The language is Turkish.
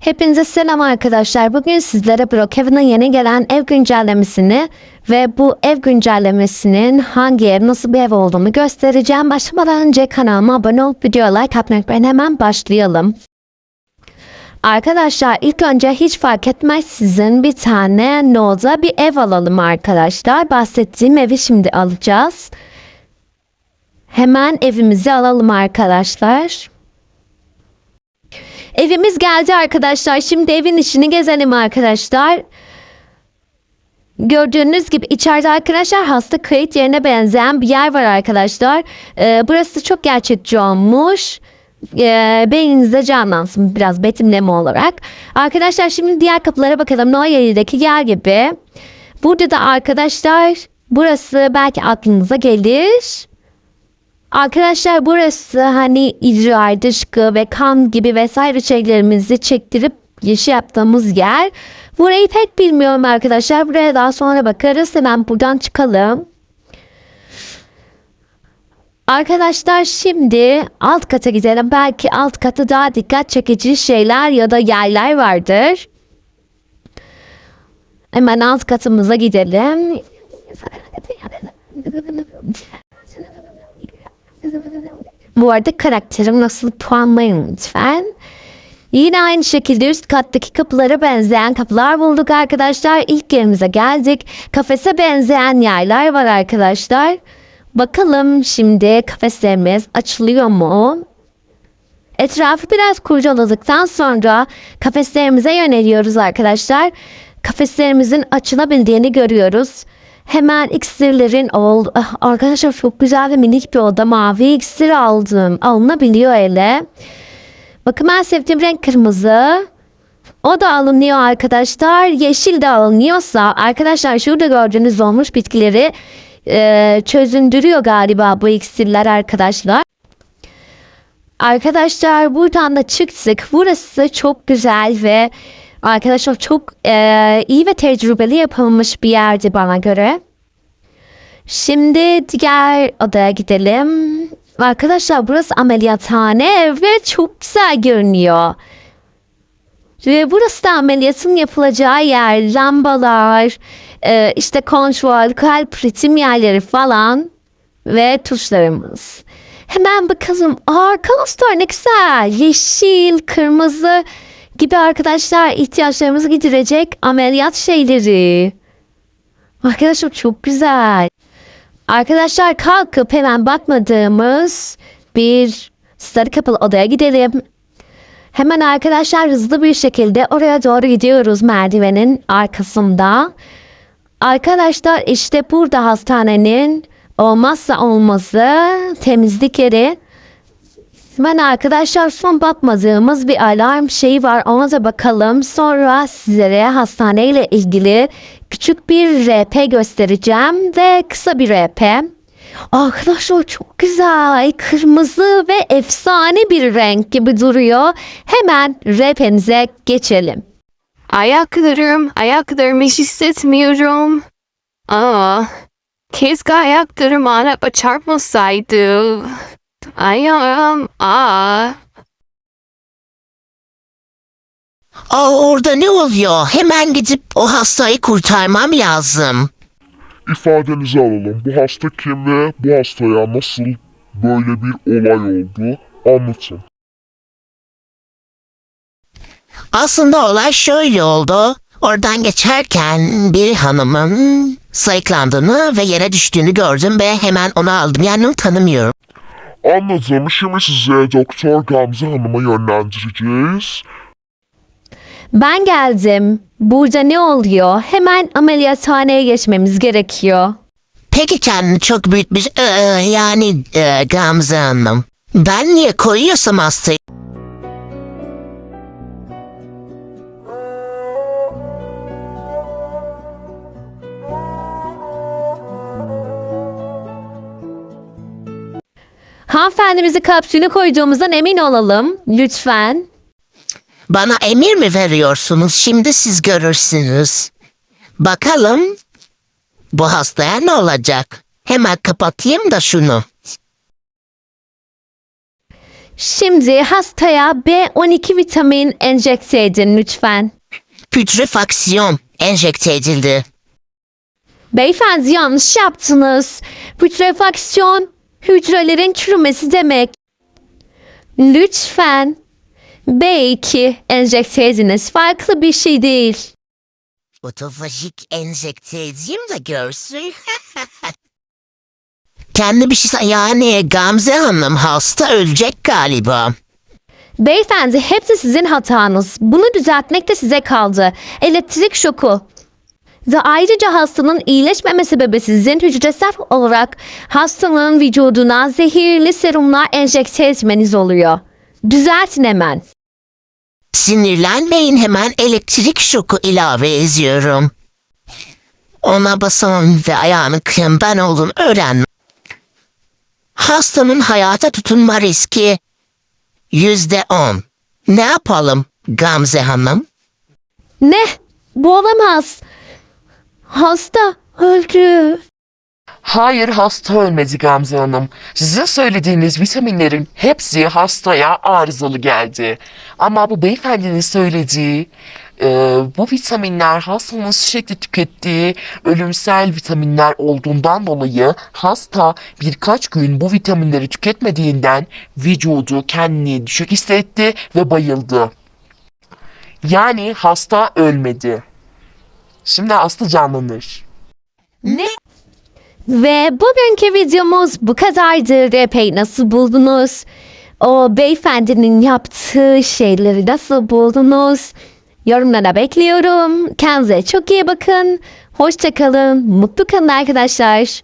Hepinize selam arkadaşlar. Bugün sizlere Brookhaven'ın yeni gelen ev güncellemesini ve bu ev güncellemesinin hangi ev, nasıl bir ev olduğunu göstereceğim. Başlamadan önce kanalıma abone olup videoya like atmayı unutmayın. Hemen başlayalım. Arkadaşlar ilk önce hiç fark etmez sizin bir tane Noda bir ev alalım arkadaşlar. Bahsettiğim evi şimdi alacağız. Hemen evimizi alalım arkadaşlar. Evimiz geldi arkadaşlar. Şimdi evin içini gezelim arkadaşlar. Gördüğünüz gibi içeride arkadaşlar hasta kayıt yerine benzeyen bir yer var arkadaşlar. Ee, burası çok gerçekçi olmuş. Ee, beyninizde canlansın biraz betimleme olarak. Arkadaşlar şimdi diğer kapılara bakalım. Noya'daki yer gibi. Burada da arkadaşlar burası belki aklınıza gelir. Arkadaşlar burası hani icra, dışkı ve kan gibi vesaire şeylerimizi çektirip yeşil yaptığımız yer. Burayı pek bilmiyorum arkadaşlar. Buraya daha sonra bakarız. Hemen buradan çıkalım. Arkadaşlar şimdi alt kata gidelim. Belki alt katı daha dikkat çekici şeyler ya da yerler vardır. Hemen alt katımıza gidelim. Bu arada karakterim nasıl puanlayın lütfen. Yine aynı şekilde üst kattaki kapılara benzeyen kapılar bulduk arkadaşlar. İlk yerimize geldik. Kafese benzeyen yerler var arkadaşlar. Bakalım şimdi kafeslerimiz açılıyor mu? Etrafı biraz kurcaladıktan sonra kafeslerimize yöneliyoruz arkadaşlar. Kafeslerimizin açılabildiğini görüyoruz. Hemen iksirlerin ol Ah, arkadaşlar çok güzel ve minik bir oda mavi iksir aldım. Alınabiliyor ele. Bakın ben sevdiğim renk kırmızı. O da alınıyor arkadaşlar. Yeşil de alınıyorsa arkadaşlar şurada gördüğünüz olmuş bitkileri e, çözündürüyor galiba bu iksirler arkadaşlar. Arkadaşlar buradan da çıktık. Burası çok güzel ve arkadaşlar çok e, iyi ve tecrübeli yapılmış bir yerdi bana göre. Şimdi diğer odaya gidelim. Arkadaşlar burası ameliyathane ve çok güzel görünüyor. Ve burası da ameliyatın yapılacağı yer. Lambalar, e, işte kontrol, kalp ritim yerleri falan ve tuşlarımız. Hemen bakalım. Aa, Kalastor ne güzel. Yeşil, kırmızı gibi arkadaşlar ihtiyaçlarımızı giderecek ameliyat şeyleri. Arkadaşlar çok güzel. Arkadaşlar kalkıp hemen bakmadığımız bir sarı kapalı odaya gidelim. Hemen arkadaşlar hızlı bir şekilde oraya doğru gidiyoruz merdivenin arkasında. Arkadaşlar işte burada hastanenin olmazsa olmazı temizlik yeri. Ben arkadaşlar son bakmadığımız bir alarm şeyi var ona da bakalım. Sonra sizlere hastaneyle ilgili küçük bir RP göstereceğim ve kısa bir RP. Arkadaşlar çok güzel. Kırmızı ve efsane bir renk gibi duruyor. Hemen RP'nize geçelim. Ayaklarım, ayaklarımı hissetmiyorum. Aa, keşke ayaklarım araba çarpmasaydı. Ayağım, aa. Aa, orada ne oluyor? Hemen gidip o hastayı kurtarmam lazım. İfadenizi alalım. Bu hasta kim ve bu hastaya nasıl böyle bir olay oldu? Anlatın. Aslında olay şöyle oldu. Oradan geçerken bir hanımın sayıklandığını ve yere düştüğünü gördüm ve hemen onu aldım. Yani onu tanımıyorum. Anladım. Şimdi size Doktor Gamze Hanım'a yönlendireceğiz. Ben geldim. Burada ne oluyor? Hemen ameliyathaneye geçmemiz gerekiyor. Peki kendini çok büyütmüş. Ee, yani e, Gamze Hanım. Ben niye koyuyorsam hastayı? Hanımefendimizi kapsülü koyduğumuzdan emin olalım. Lütfen. Bana emir mi veriyorsunuz? Şimdi siz görürsünüz. Bakalım bu hastaya ne olacak? Hemen kapatayım da şunu. Şimdi hastaya B12 vitamin enjekte edin lütfen. Pütrefaksiyon enjekte edildi. Beyefendi yanlış yaptınız. Putrefaksiyon hücrelerin çürümesi demek. Lütfen B2 enjekte ediniz. Farklı bir şey değil. Otofajik enjekte edeyim de görsün. Kendi bir şey yani Gamze Hanım hasta ölecek galiba. Beyefendi hepsi sizin hatanız. Bunu düzeltmek de size kaldı. Elektrik şoku. Ve ayrıca hastanın iyileşmeme sebebi sizin hücresel olarak hastanın vücuduna zehirli serumlar enjekte etmeniz oluyor. Düzeltin hemen. Sinirlenmeyin hemen elektrik şoku ilave ediyorum. Ona basamam ve ayağını kıyımdan olduğunu öğrenme. Hastanın hayata tutunma riski yüzde on. Ne yapalım Gamze Hanım? Ne? Bu olamaz. Hasta öldü. Hayır hasta ölmedi Gamze Hanım. Sizin söylediğiniz vitaminlerin hepsi hastaya arızalı geldi. Ama bu beyefendinin söylediği e, bu vitaminler hastanın sürekli tükettiği ölümsel vitaminler olduğundan dolayı hasta birkaç gün bu vitaminleri tüketmediğinden vücudu kendini düşük hissetti ve bayıldı. Yani hasta ölmedi. Şimdi hasta canlanır. Ve bugünkü videomuz bu kadardı. Epey nasıl buldunuz? O beyefendinin yaptığı şeyleri nasıl buldunuz? Yorumlara bekliyorum. Kendinize çok iyi bakın. Hoşçakalın. Mutlu kalın arkadaşlar.